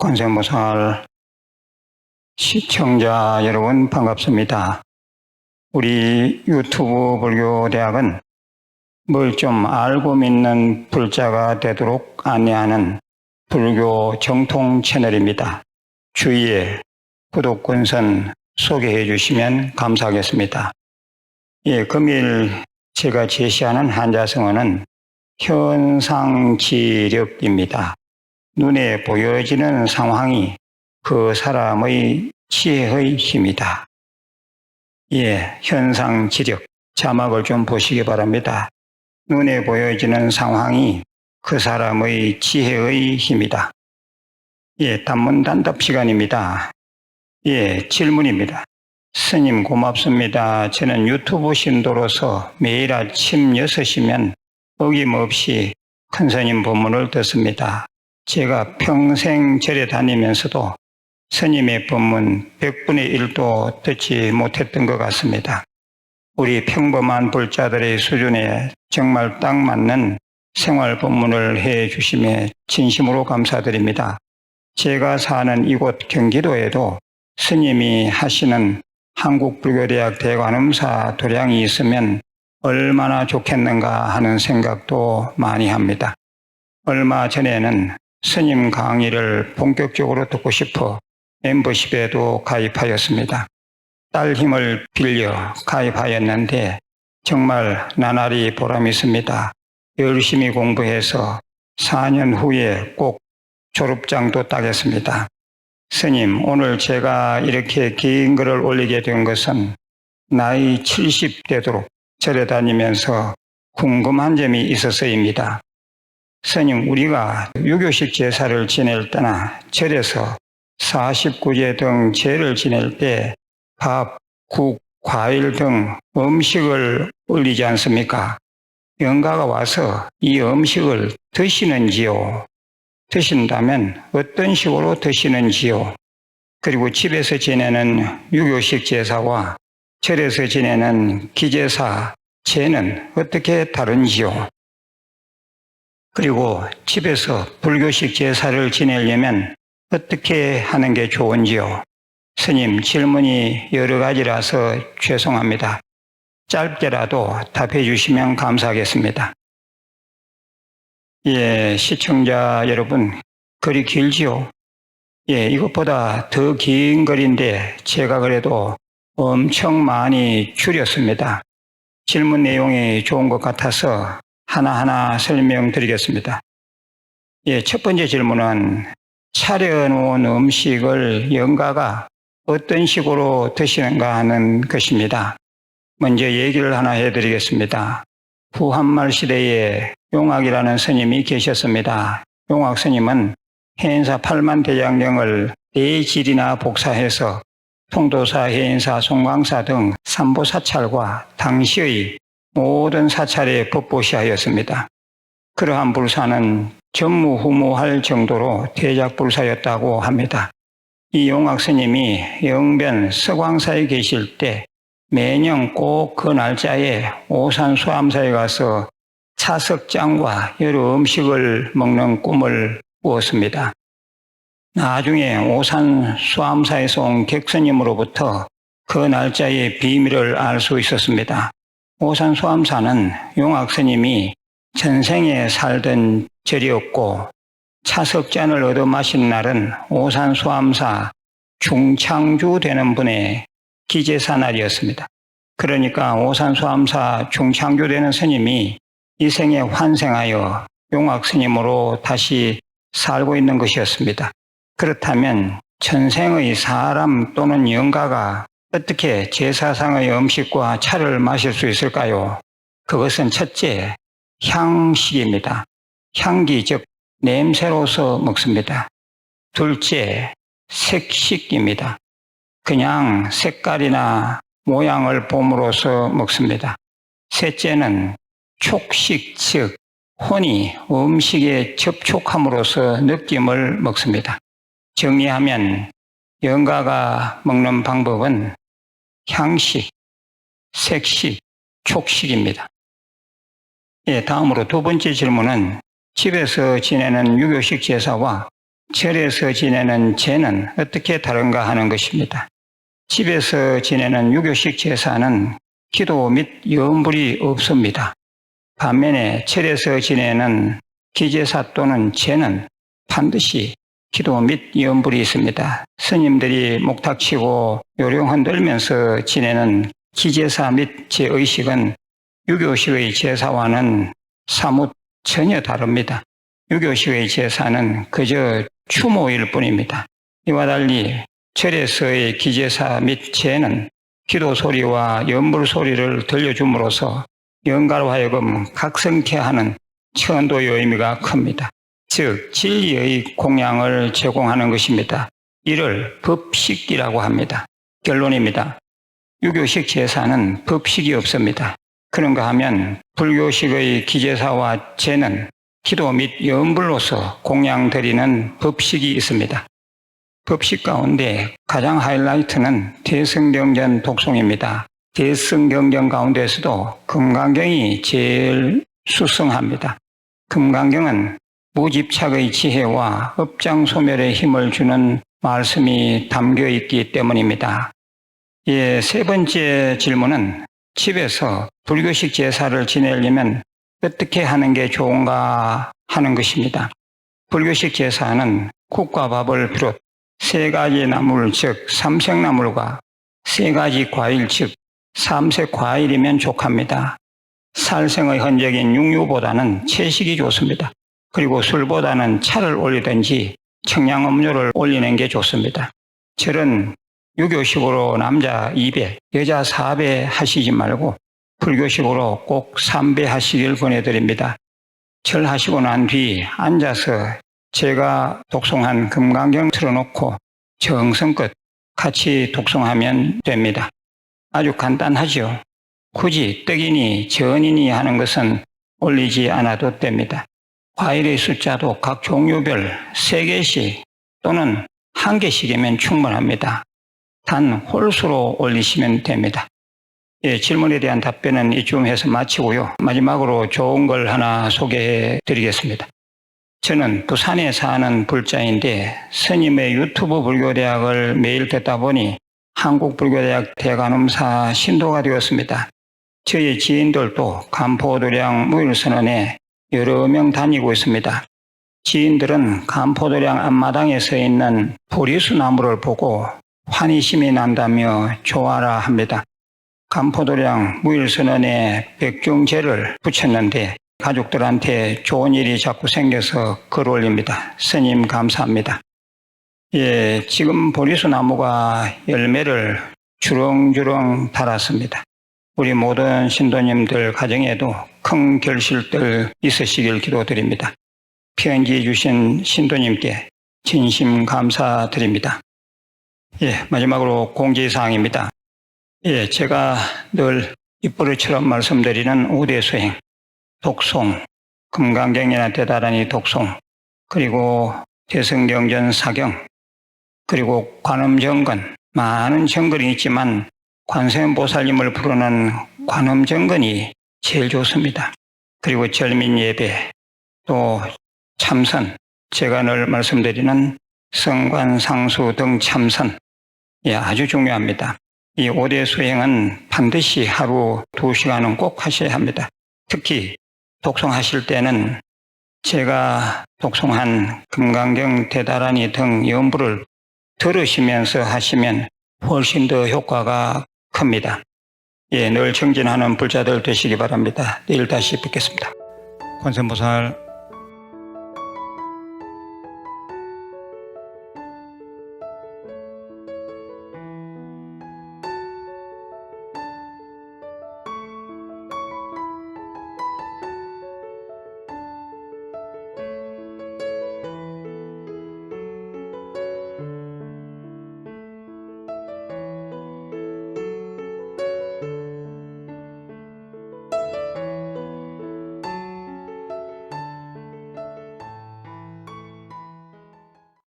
관세모살 시청자 여러분 반갑습니다. 우리 유튜브 불교대학은 뭘 좀 알고 믿는 불자가 되도록 안내하는 불교 정통 채널입니다. 주위에 구독 권선 소개해 주시면 감사하겠습니다. 예, 금일 제가 제시하는 한자성어는 현상지력입니다. 눈에 보여지는 상황이 그 사람의 지혜의 힘이다. 예, 현상 지력. 자막을 좀 보시기 바랍니다. 눈에 보여지는 상황이 그 사람의 지혜의 힘이다. 예, 단문 단답 시간입니다. 예, 질문입니다. 스님 고맙습니다. 저는 유튜브 신도로서 매일 아침 6시면 어김없이 큰 스님 법문을 듣습니다. 제가 평생 절에 다니면서도 스님의 법문 100분의 1도 듣지 못했던 것 같습니다. 우리 평범한 불자들의 수준에 정말 딱 맞는 생활 법문을 해 주심에 진심으로 감사드립니다. 제가 사는 이곳 경기도에도 스님이 하시는 한국불교대학 대관음사 도량이 있으면 얼마나 좋겠는가 하는 생각도 많이 합니다. 얼마 전에는 스님 강의를 본격적으로 듣고 싶어 멤버십에도 가입하였습니다. 딸 힘을 빌려 가입하였는데 정말 나날이 보람이 있습니다. 열심히 공부해서 4년 후에 꼭 졸업장도 따겠습니다. 스님, 오늘 제가 이렇게 긴 글을 올리게 된 것은 나이 70 되도록 절에 다니면서 궁금한 점이 있어서입니다. 스님, 우리가 유교식 제사를 지낼 때나 절에서 49제 등 제를 지낼 때 밥, 국, 과일 등 음식을 올리지 않습니까? 영가가 와서 이 음식을 드시는지요? 드신다면 어떤 식으로 드시는지요? 그리고 집에서 지내는 유교식 제사와 절에서 지내는 기제사, 제는 어떻게 다른지요? 그리고 집에서 불교식 제사를 지내려면 어떻게 하는 게 좋은지요? 스님, 질문이 여러 가지라서 죄송합니다. 짧게라도 답해 주시면 감사하겠습니다. 예, 시청자 여러분, 글이 길지요? 예, 이것보다 더 긴 글인데 제가 그래도 엄청 많이 줄였습니다. 질문 내용이 좋은 것 같아서 하나하나 설명드리겠습니다. 예, 첫 번째 질문은 차려놓은 음식을 영가가 어떤 식으로 드시는가 하는 것입니다. 먼저 얘기를 하나 해드리겠습니다. 후한말 시대에 용학이라는 스님이 계셨습니다. 용학 스님은 해인사 8만 대장경을 네 질이나 복사해서 통도사, 해인사, 송광사 등 삼보 사찰과 당시의 모든 사찰에 법보시하였습니다. 그러한 불사는 전무후무할 정도로 대작불사였다고 합니다. 이 용학 스님이 영변 서광사에 계실 때 매년 꼭 그 날짜에 오산 수암사에 가서 차석장과 여러 음식을 먹는 꿈을 꾸었습니다. 나중에 오산 수암사에서 온 객스님으로부터 그 날짜의 비밀을 알 수 있었습니다. 오산 수암사는 용학 스님이 전생에 살던 절이었고 차석잔을 얻어 마신 날은 오산 수암사 중창주 되는 분의 기제사 날이었습니다. 그러니까 오산 수암사 중창주 되는 스님이 이 생에 환생하여 용학 스님으로 다시 살고 있는 것이었습니다. 그렇다면 천생의 사람 또는 영가가 어떻게 제사상의 음식과 차를 마실 수 있을까요? 그것은 첫째, 향식입니다. 향기 즉 냄새로서 먹습니다. 둘째, 색식입니다. 그냥 색깔이나 모양을 봄으로써 먹습니다. 셋째는 촉식 즉 혼이 음식에 접촉함으로써 느낌을 먹습니다. 정리하면 영가가 먹는 방법은 향식, 색식, 촉식입니다. 예, 다음으로 두 번째 질문은 집에서 지내는 유교식 제사와 절에서 지내는 제는 어떻게 다른가 하는 것입니다. 집에서 지내는 유교식 제사는 기도 및 염불이 없습니다. 반면에 절에서 지내는 기제사 또는 제는 반드시 기도 및 염불이 있습니다. 스님들이 목탁치고 요령 흔들면서 지내는 기제사 및 제의식은 유교식의 제사와는 사뭇 전혀 다릅니다. 유교식의 제사는 그저 추모일 뿐입니다. 이와 달리 절에서의 기제사 및 제는 기도 소리와 연불 소리를 들려줌으로써 영가로 하여금 각성케 하는 천도의 의미가 큽니다. 즉 진리의 공양을 제공하는 것입니다. 이를 법식이라고 합니다. 결론입니다. 유교식 제사는 법식이 없습니다. 그런가 하면 불교식의 기제사와 제는 기도 및 연불로서 공양 드리는 법식이 있습니다. 법식 가운데 가장 하이라이트는 대승경전 독송입니다. 대승경전 가운데서도 금강경이 제일 수승합니다. 금강경은 무집착의 지혜와 업장 소멸의 힘을 주는 말씀이 담겨 있기 때문입니다. 예, 세 번째 질문은 집에서 불교식 제사를 지내려면 어떻게 하는 게 좋은가 하는 것입니다. 불교식 제사는 국과 밥을 비롯 세 가지 나물, 즉 삼색나물과 세 가지 과일, 즉 삼색 과일이면 족합니다. 살생의 흔적인 육류보다는 채식이 좋습니다. 그리고 술보다는 차를 올리든지 청량 음료를 올리는 게 좋습니다. 절은 유교식으로 남자 2배, 여자 4배 하시지 말고 불교식으로 꼭 3배 하시길 권해드립니다. 절하시고 난 뒤 앉아서 제가 독송한 금강경 틀어놓고 정성껏 같이 독송하면 됩니다. 아주 간단하죠. 굳이 떡이니 전이니 하는 것은 올리지 않아도 됩니다. 과일의 숫자도 각 종류별 3개씩 또는 1개씩이면 충분합니다. 단 홀수로 올리시면 됩니다. 예, 질문에 대한 답변은 이쯤 해서 마치고요. 마지막으로 좋은 걸 하나 소개해 드리겠습니다. 저는 부산에 사는 불자인데 스님의 유튜브 불교대학을 매일 듣다 보니 한국불교대학 대관음사 신도가 되었습니다. 저희 지인들도 간포도량 무일선언에 여러 명 다니고 있습니다. 지인들은 간포도량 앞마당에 서 있는 보리수 나무를 보고 환희심이 난다며 좋아라 합니다. 간포도량 무일선언에 백중제를 붙였는데 가족들한테 좋은 일이 자꾸 생겨서 글 올립니다. 스님 감사합니다. 예, 지금 보리수 나무가 열매를 주렁주렁 달았습니다. 우리 모든 신도님들 가정에도 큰 결실들 있으시길 기도드립니다. 편지 주신 신도님께 진심 감사드립니다. 예, 마지막으로 공지사항입니다. 예, 제가 늘 입버릇처럼 말씀드리는 우대수행, 독송, 금강경이나 대다라니 독송, 그리고 대성경전 사경, 그리고 관음정건, 많은 정건이 있지만 관세음보살님을 부르는 관음정건이 제일 좋습니다. 그리고 절민 예배, 또 참선, 제가 늘 말씀드리는 성관상수 등 참선, 예, 아주 중요합니다. 이 5대 수행은 반드시 하루 2시간은 꼭 하셔야 합니다. 특히 독송하실 때는 제가 독송한 금강경 대다라니 등 연부를 들으시면서 하시면 훨씬 더 효과가 큽니다. 예, 늘 정진하는 불자들 되시기 바랍니다. 내일 다시 뵙겠습니다. 관세음보살